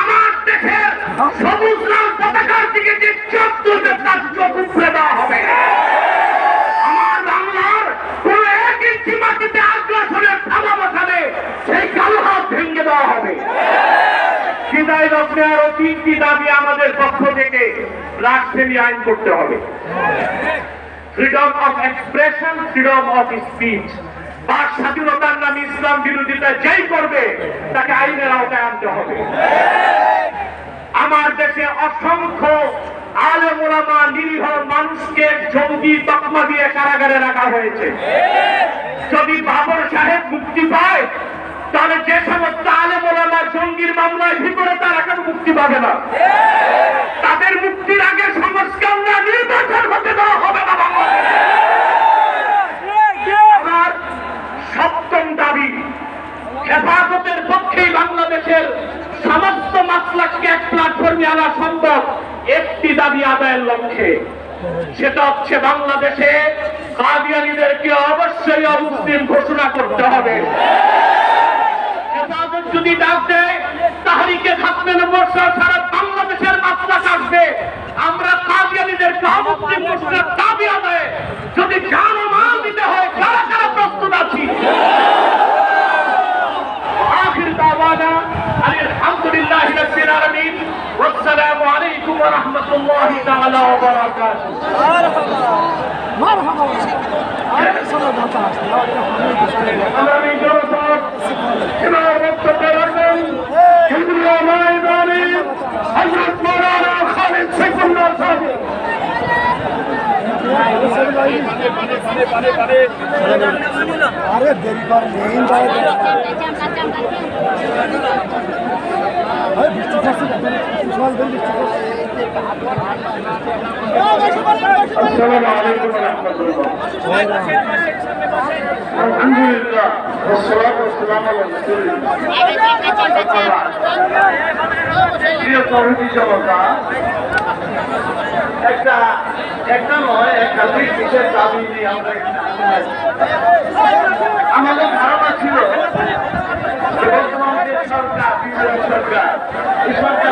আমার দেশের সবুজ লাল পতাকার দিকে যে চোখ তুলবে, তার চোখ উপড়ে দেওয়া হবে। আমার বাংলার কোন এক ইঞ্চি মাটিতে আগ্রাসনের থামা বসালে সেই কালো হাত ভেঙে দেওয়া হবে। বিদায় লগ্নে আরও তিনটি দাবি আমাদের পক্ষ থেকে রাজধানী আইন করতে হবে। Freedom of expression freedom of speech বাক স্বাধীনতার নামে ইসলাম বিরোধিতা যেই করবে, তাকে আইনের আওতায় আনতে হবে। আমার দেশে অসংখ্য আলেম ওলামা নিরীহ মানুষকে জঙ্গি তকমা দিয়ে কারাগারে রাখা হয়েছে। যদি বাবর সাহেব মুক্তি পায়, তাহলে যে সমস্ত আলেম ওলামা জঙ্গির মামলায় ভিতরে তারা কেন মুক্তি পাবে না। তাদের হেফাজতের পক্ষেই বাংলাদেশের সমস্ত মাসলাককে এক প্ল্যাটফর্মে আনা সম্ভব, একটি দাবি আদায়ের লক্ষ্যে। সেটা হচ্ছে বাংলাদেশে কাদিয়ানিদেরকে অবশ্যই অমুসলিম ঘোষণা করতে হবে। হেফাজত যদি ডাক দেয় তাহারিকে থাকবে নম্বর সারা الله تعالى وبركاته مرحبا صلاة আগামী জনপদ এবার বক্তব্য রাখবেন কেন্দ্রীয় ময়দানে হজরত মৌলানা খালিদ সেকুল্লাহ সাহেব আরে দেরি কর মেইন বৃষ্টি পড়ছে সকাল ধরে বৃষ্টি পড়ছে আসসালামু আলাইকুম ওয়া রাহমাতুল্লাহ আলহামদুলিল্লাহ والصلاة والسلام على رسول الله প্রিয় তরুণী জনতা একটা একটা নয় একাধিক বিশেষ দাবি নিয়ে আমরা এখানে আসছি। আমাদের ধারণা ছিল যে বর্তমান যে সরকার বিজেপি সরকার এই সরকার